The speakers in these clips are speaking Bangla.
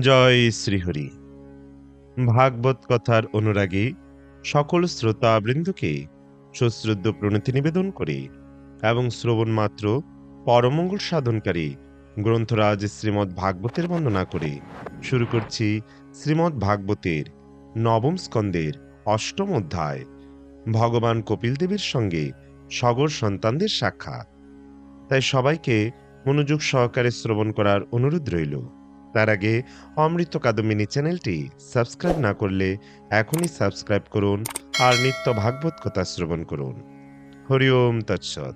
জয় শ্রীহরি। ভাগবত কথার অনুরাগী সকল শ্রোতাবৃন্দকে সশ্রদ্ধ প্রণতি নিবেদন করে এবং শ্রবণ মাত্র পরমঙ্গল সাধনকারী গ্রন্থরাজ শ্রীমৎ ভাগবতের বন্দনা করে শুরু করছি শ্রীমৎ ভাগবতের নবম স্কন্দের অষ্টম অধ্যায়। ভগবান কপিল দেবের সঙ্গে সগর সন্তানদের সাক্ষাৎ। তাই সবাইকে মনোযোগ সহকারে শ্রবণ করার অনুরোধ রইল। তার আগে অমৃত কাদম্বিনী চ্যানেলটি সাবস্ক্রাইব না করলে এখনই সাবস্ক্রাইব করুন আর নিত্য ভাগবত কথা শ্রবণ করুন হরি ওম তৎসৎ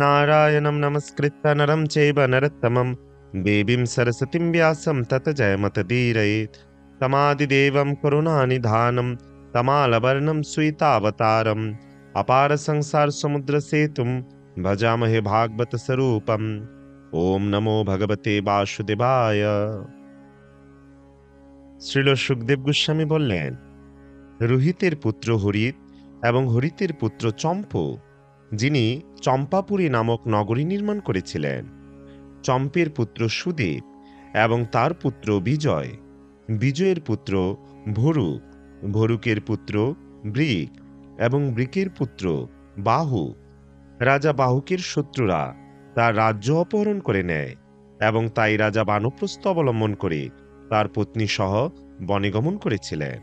নারায়ণম নমস্কৃত্য নরম চৈব নরোত্তমম দেবীম সরস্বতীম ব্যাসম তত জয়মতদীরয়েত তমাদিদেবম করুণানিধানম তমালবর্ণম সুইতাবতারম अपार संसार समुद्र सेतुं भजामहे भागवत स्वरूपम् ওম নমো ভগবতে বাসুদেবায়। শ্রীল সুখদেব গোস্বামী বললেন, রোহিতের পুত্র হরিত এবং হরিতের পুত্র চম্প, যিনি চম্পাপুরী নামক নগরী নির্মাণ করেছিলেন। চম্পের পুত্র সুদেব এবং তার পুত্র বিজয়, বিজয়ের পুত্র ভরুক ভরুকের পুত্র বৃক এবং বৃকের পুত্র বাহু, রাজা বাহুকের শত্রুরা। তার রাজ্য অপহরণ করে নেয় এবং তাই রাজা বানপ্রস্থ অবলম্বন করে তার পত্নী সহ বনে গমন করেছিলেন।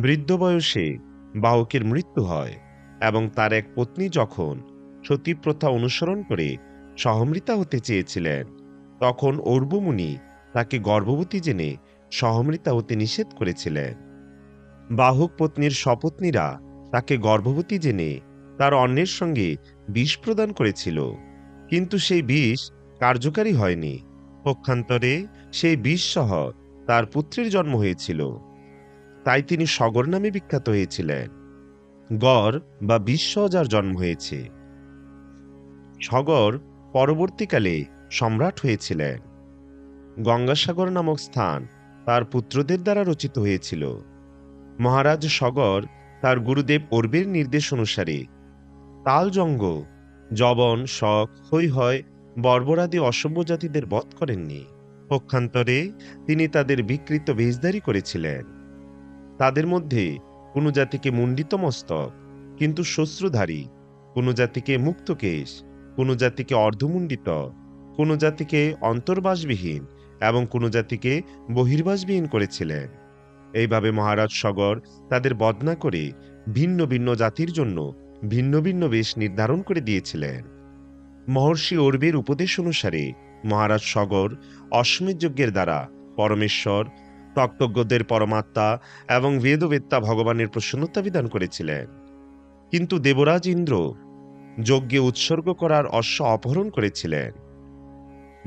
বৃদ্ধ বয়সে বাহুকের মৃত্যু হয় এবং তার এক পত্নী যখন সতী প্রথা অনুসরণ করে সহমৃতা হতে চেয়েছিলেন, তখন অর্বমুনি তাকে গর্ভবতী জেনে সহমৃতা হতে নিষেধ করেছিলেন। বাহুক পত্নীর স্বপত্নীরা তাকে গর্ভবতী জেনে তার অন্যের সঙ্গে বিষ প্রদান করেছিল। কিন্তু সেই বিষ কার্যকারী হয়নি। পক্ষান্তরে সেই বিষ সহ তার পুত্রের জন্ম হয়েছিল। তাই তিনি সগর নামে বিখ্যাত হয়েছিলেন। গড় বা সহ যার জন্ম হয়েছে। সগর পরবর্তীকালে সম্রাট হয়েছিলেন। গঙ্গাসাগর নামক স্থান তার পুত্রদের দ্বারা রচিত হয়েছিল। মহারাজ সগর তার গুরুদেব অর্বের নির্দেশ অনুসারে তালজঙ্গ জবন শক হৈহয় বর্বরাদি অসভ্য জাতিদের বধ করেননি। পক্ষান্তরে তিনি তাদের বিকৃত বেশধারী করেছিলেন। তাদের মধ্যে কোনো জাতিকে মুণ্ডিত মস্তক, কিন্তু শ্বশ্রুধারী কোনো জাতিকে মুক্তকেশ, কোনো জাতিকে অর্ধমুণ্ডিত, কোনো জাতিকে অন্তর্বাসবিহীন এবং কোনো জাতিকে বহির্বাসবিহীন করেছিলেন। এইভাবে মহারাজ সগর তাদের বদনা করে ভিন্ন ভিন্ন জাতির জন্য ভিন্ন ভিন্ন বেশ নির্ধারণ করে দিয়েছিলেন। মহর্ষি অর্বের উপদেশ অনুসারে মহারাজ সগর অশ্মেধ যজ্ঞের দ্বারা পরমেশ্বর তক্তজ্ঞদের পরমাত্মা এবং বেদবেত্তা ভগবানের প্রসন্নতা বিধান করেছিলেন। কিন্তু দেবরাজ ইন্দ্র যজ্ঞে উৎসর্গ করার অশ্ব অপহরণ করেছিলেন।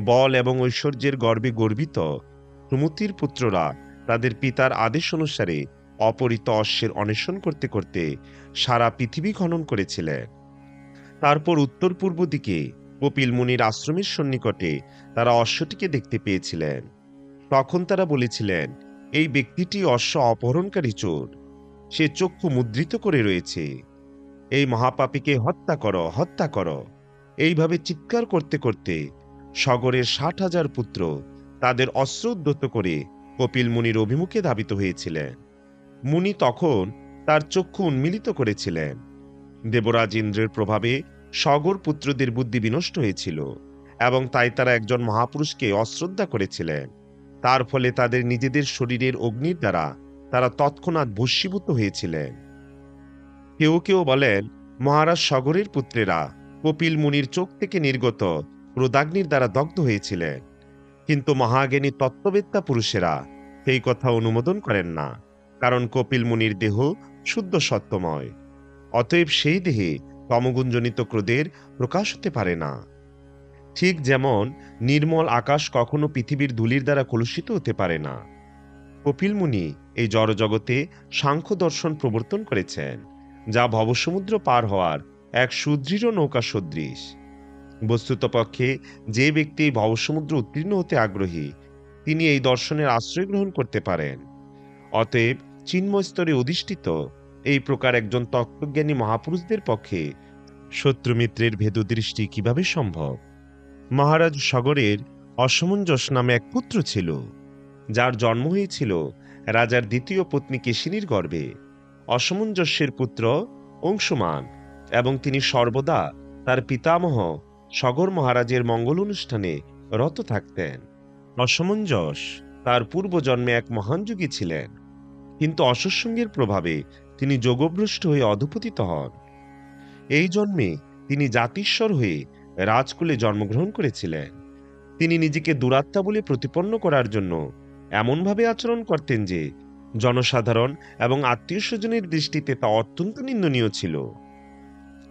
বল এবং ঐশ্বর্যের গর্বে গর্বিত সুমতির পুত্ররা তাদের পিতার আদেশ অনুসারে অপরিত অশ্বের অন্বেষণ করতে করতে সারা পৃথিবী খনন করেছিলেন তারপর উত্তর পূর্ব দিকে কপিল মুনির আশ্রমের সন্নিকটে তারা অশ্বটিকে দেখতে পেয়েছিলেন তখন তারা বলেছিলেন এই ব্যক্তিটি অশ্ব অপহরণকারী চোর। সে চক্ষু মুদ্রিত করে রয়েছে। এই মহাপাপীকে হত্যা করো হত্যা করো। এইভাবে চিৎকার করতে করতে সগরের ষাট হাজার পুত্র তাদের অস্ত্র উদ্যত করে কপিল মুনির অভিমুখে ধাবিত হয়েছিলেন মুনি তখন তার চক্ষু উন্মিলিত করেছিলেন। দেবরাজ ইন্দ্রের প্রভাবে সগর পুত্রদের বুদ্ধি বিনষ্ট হয়েছিল এবং তাই তারা একজন মহাপুরুষকে অশ্রদ্ধা করেছিলেন। তার ফলে তাদের নিজেদের শরীরের অগ্নির দ্বারা তারা তৎক্ষণাৎ ভস্মীভূত হয়েছিলেন। কেউ কেউ বলেন, মহারাজ সগরের পুত্রেরা কপিল মুনির চোখ থেকে নির্গত ক্রোধাগ্নির দ্বারা দগ্ধ হয়েছিলেন। কিন্তু মহাজ্ঞানী তত্ত্ববেত্তা পুরুষেরা সেই কথা অনুমোদন করেন না। কারণ কপিল মুনির দেহ শুদ্ধ সত্যময়। অতএব সেই দেহে তমগুঞ্জনিত ক্রোধের প্রকাশ হতে পারে না। ঠিক যেমন নির্মল আকাশ কখনো পৃথিবীর ধুলির দ্বারা কলুষিত হতে পারে না। কপিল মুনি এই জড়জগতে সাংখ্য দর্শন প্রবর্তন করেছেন, যা ভবসমুদ্র পার হওয়ার এক সুদৃঢ় নৌকা সদৃশ। বস্তুতপক্ষে যে ব্যক্তি ভবসমুদ্র উত্তীর্ণ হতে আগ্রহী, তিনি এই দর্শনের আশ্রয় গ্রহণ করতে পারেন। অতএব চিন্ময় স্তরে অধিষ্ঠিত এই প্রকার একজন তত্ত্বজ্ঞানী মহাপুরুষদের পক্ষে শত্রুমিত্রের ভেদদৃষ্টি কীভাবে সম্ভব? মহারাজ সগরের অসমঞ্জস নামে এক পুত্র ছিল, যার জন্ম হয়েছিল রাজার দ্বিতীয় পত্নী কেশিনীর গর্ভে। অসমঞ্জস্যের পুত্র অংশুমান এবং তিনি সর্বদা তার পিতামহ সগর মহারাজের মঙ্গল অনুষ্ঠানে রত থাকতেন। অসমঞ্জস তার পূর্বজন্মে এক মহান যোগী ছিলেন। কিন্তু অসৎসঙ্গের প্রভাবে তিনি যোগভ্রষ্ট হয়ে অধপতিত হন। এই জন্মে তিনি জাতিস্বর হয়ে রাজকুলে জন্মগ্রহণ করেছিলেন। তিনি নিজেকে দুরাত্মা বলে প্রতিপন্ন করার জন্য এমনভাবে আচরণ করতেন যে জনসাধারণ এবং আত্মীয় স্বজনের দৃষ্টিতে তা অত্যন্ত নিন্দনীয় ছিল।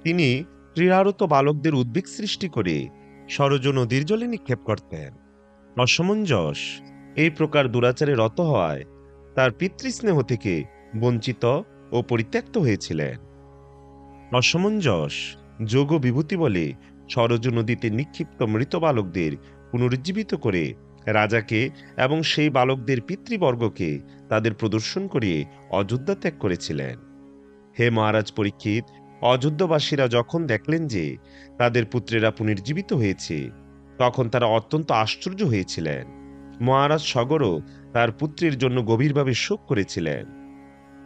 তিনি ক্রীড়ারত বালকদের উদ্বেগ সৃষ্টি করে সরজ নদীর জলে নিক্ষেপ করতেন। অসমঞ্জস এই প্রকার দুরাচারে রত হওয়ায় তার পিতৃস্নেহ থেকে বঞ্চিত ও পরিত্যক্ত হয়েছিলেন। অসমঞ্জস যোগ বিভূতি বলে সরজ নদীতে নিক্ষিপ্ত মৃত বালকদের পুনরুজ্জীবিত করে রাজাকে এবং সেই বালকদের পিতৃবর্গকে তাদের প্রদর্শন করিয়ে অযোধ্যা ত্যাগ করেছিলেন। হে মহারাজ পরীক্ষিত, অযোধ্যাবাসীরা যখন দেখলেন যে তাদের পুত্রেরা পুনর্জীবিত হয়েছে, তখন তারা অত্যন্ত আশ্চর্য হয়েছিলেন। মহারাজ সগরও তার পুত্রের জন্য গভীরভাবে শোক করেছিলেন।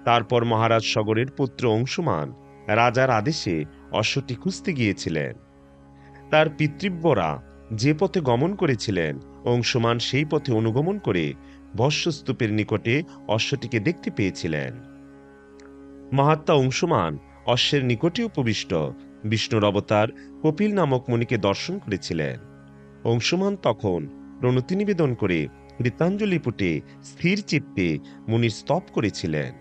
তারপর মহারাজ সগরের পুত্র অংশুমান রাজার আদেশে অশ্বটি খুঁজতে গিয়েছিলেন। তার পিতৃব্যরা যে পথে গমন করেছিলেন, অংশুমান সেই পথে অনুগমন করে ভস্যস্তূপের নিকটে অশ্বটিকে দেখতে পেয়েছিলেন। মহাত্মা অংশুমান অশ্বের নিকটে উপবিষ্ট বিষ্ণুর অবতার কপিল নামক মুনিকে দর্শন করেছিলেন। অংশুমান তখন প্রণতি নিবেদন করে কৃতাঞ্জলি পুটে স্থির চিত্তে মুনির স্তব করেছিলেন।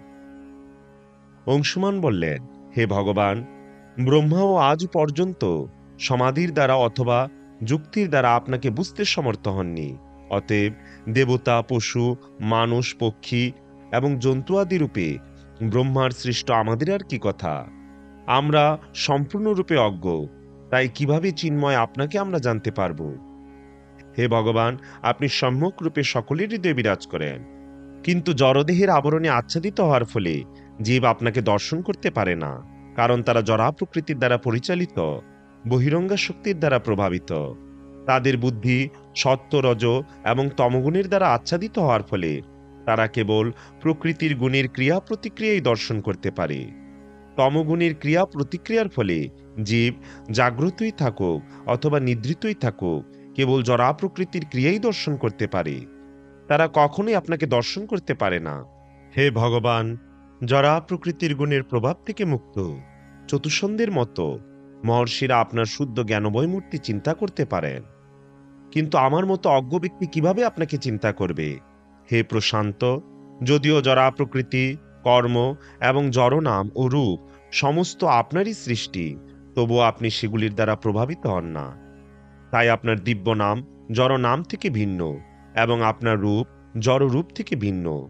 অংশুমান বললেন, হে ভগবান ব্রহ্মাও আজ পর্যন্ত সমাধির দ্বারা অথবা যুক্তির দ্বারা আপনাকে বুঝতে সমর্থ হননি। অতএব দেবতা, পশু, মানুষ, পক্ষী এবং জন্তু আদি রূপে ব্রহ্মার সৃষ্ট আমাদের আর কি কথা? আমরা সম্পূর্ণরূপে অজ্ঞ, তাই কীভাবে চিন্ময় আপনাকে আমরা জানতে পারব? হে ভগবান, আপনি সম্যক রূপে সকলের হৃদয়ে বিরাজ করেন। কিন্তু জড়দেহের আবরণে আচ্ছাদিত হওয়ার ফলে জীব আপনাকে দর্শন করতে পারে না, কারণ তারা জরা প্রকৃতির দ্বারা পরিচালিত, বহিরঙ্গা শক্তির দ্বারা প্রভাবিত। তাদের বুদ্ধি সত্য রজ এবং তমগুণের দ্বারা আচ্ছাদিত হওয়ার ফলে তারা কেবল প্রকৃতির গুণের ক্রিয়া প্রতিক্রিয়াই দর্শন করতে পারে। তমগুণের ক্রিয়া প্রতিক্রিয়ার ফলে জীব জাগ্রতই থাকুক অথবা নিদ্রিতই থাকুক কেবল জরা প্রকৃতির ক্রিয়াই দর্শন করতে পারে। তারা কখনোই আপনাকে দর্শন করতে পারে না। হে ভগবান, জরা প্রকৃতির গুণের প্রভাব থেকে মুক্ত। চতুষন্দের মতো মহর্ষিরা আপনার শুদ্ধ জ্ঞানময় মূর্তি চিন্তা করতে পারেন। কিন্তু আমার মতো অজ্ঞ ব্যক্তি কীভাবে আপনাকে চিন্তা করবে? হে প্রশান্ত, যদিও জরা প্রকৃতি, কর্ম এবং জড়নাম ও রূপ সমস্ত আপনারই সৃষ্টি, তবুও আপনি সেগুলির দ্বারা প্রভাবিত হন না। তাই আপনার দিব্য নাম জড় নাম থেকে ভিন্ন এবং আপনার রূপ জড় রূপ থেকে ভিন্ন।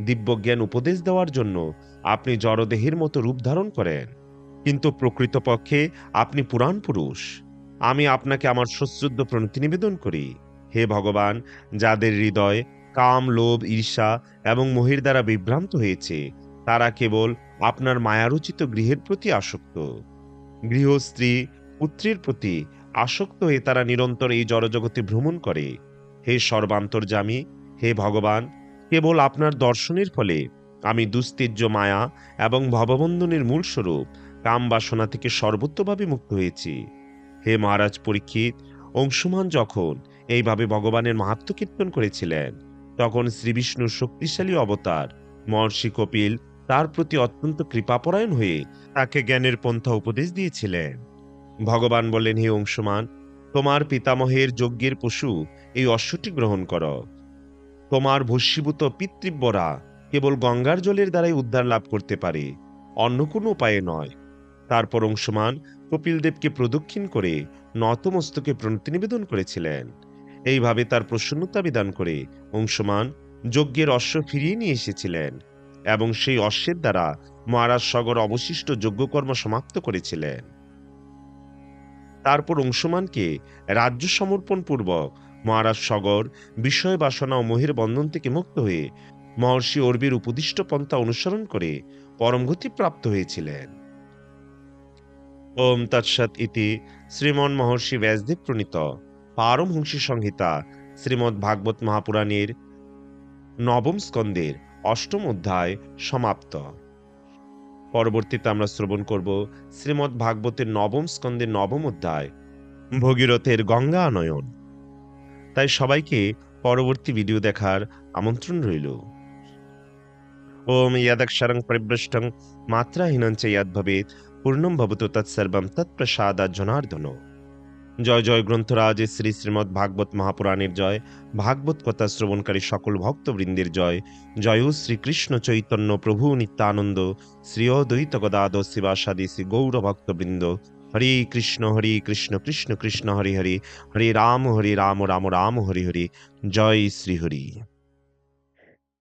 দিব্যজ্ঞান উপদেশ দেওয়ার জন্য আপনি জড়দেহের মতো রূপ ধারণ করেন। কিন্তু প্রকৃতপক্ষে আপনি পুরাণ পুরুষ। আমি আপনাকে আমার সশ্রদ্ধ প্রণতি নিবেদন করি। হে ভগবান, যাদের হৃদয় কাম, লোভ, ঈর্ষা এবং মোহের দ্বারা বিভ্রান্ত হয়েছে, তারা কেবল আপনার মায়ারচিত গৃহের প্রতি আসক্ত। গৃহ স্ত্রী পুত্রের প্রতি আসক্ত হয়ে তারা নিরন্তর এই জড়জগতে ভ্রমণ করে। হে সর্বান্তর্যামী, হে ভগবান, কেবল আপনার দর্শনের ফলে আমি দুস্তেজ্য মায়া এবং ভববন্ধনের মূল স্বরূপ কাম বাসনা থেকে সর্বোত্তভাবে মুক্ত হয়েছি। হে মহারাজ পরীক্ষিত, অংশুমান যখন এইভাবে ভগবানের মাহাত্ম কীর্তন করেছিলেন, তখন শ্রীবিষ্ণুর শক্তিশালী অবতার, মহর্ষি কপিল তার প্রতি অত্যন্ত কৃপাপরায়ণ হয়ে তাকে জ্ঞানের পন্থা উপদেশ দিয়েছিলেন। ভগবান বললেন, হে অংশুমান, তোমার পিতামহের যজ্ঞের পশু এই অশ্বটি গ্রহণ কর। তোমার ভস্মীভূত পিতৃব্যরা কেবল গঙ্গার জলের দ্বারাই উদ্ধার লাভ করতে পারে, অন্য কোনো উপায়ে নয়। তারপর অংশমান কপিলদেবকে প্রদক্ষিণ করে নতমস্তকে প্রণতি নিবেদন করেছিলেন। এইভাবে তার প্রসন্নতা বিধান করে অংশমান যজ্ঞের অশ্ব ফিরিয়ে নিয়ে এসেছিলেন এবং সেই অশ্বের দ্বারা মহারাজ সগর অবশিষ্ট যজ্ঞকর্ম সমাপ্ত করেছিলেন। তারপর অংশমানকে রাজ্য সমর্পণ পূর্বক মহারাজ সগর, বিষয় বাসনা ও মোহের বন্ধন থেকে মুক্ত হয়ে মহর্ষি অর্বির উপদিষ্ট পন্থা অনুসরণ করে পরমগতি প্রাপ্ত হয়েছিলেন। ওম তৎসৎ ইতি শ্রীমন মহর্ষি ব্যাসদেব প্রণীত পারমহংসী সংহিতা শ্রীমদ্ ভাগবত মহাপুরাণের নবম স্কন্দের অষ্টম অধ্যায় সমাপ্ত। পরবর্তীতে আমরা শ্রবণ করব শ্রীমদ্ ভাগবতের নবম স্কন্দের নবম অধ্যায়, ভগীরথের গঙ্গা আনয়ন তাই সবাইকে পরবর্তী ভিডিও দেখার আমন্ত্রণ রইল। ওম ইয়াদক্ষরং পরিবৃষ্টং মাত্রাহীনং চ ইয়াদ ভবেত পূর্ণম ভবতু তৎসর্বম তৎপ্রসাদা জনার্দন জয় জয় গ্রন্থরাজ শ্রী শ্রীমদ্ ভাগবত মহাপুরাণের জয়, ভাগবত কথা শ্রবণকারী সকল ভক্তবৃন্দের জয়। জয় শ্রীকৃষ্ণ চৈতন্য প্রভু নিত্যানন্দ শ্রী অদ্বৈত গদাদ শিবাসাদি শ্রী গৌর ভক্তবৃন্দ। হরে কৃষ্ণ, হরি কৃষ্ণ কৃষ্ণ কৃষ্ণ, হরি হরি। হরে রাম, হরি রাম রাম রাম, হরি হরি। জয় শ্রী হরি।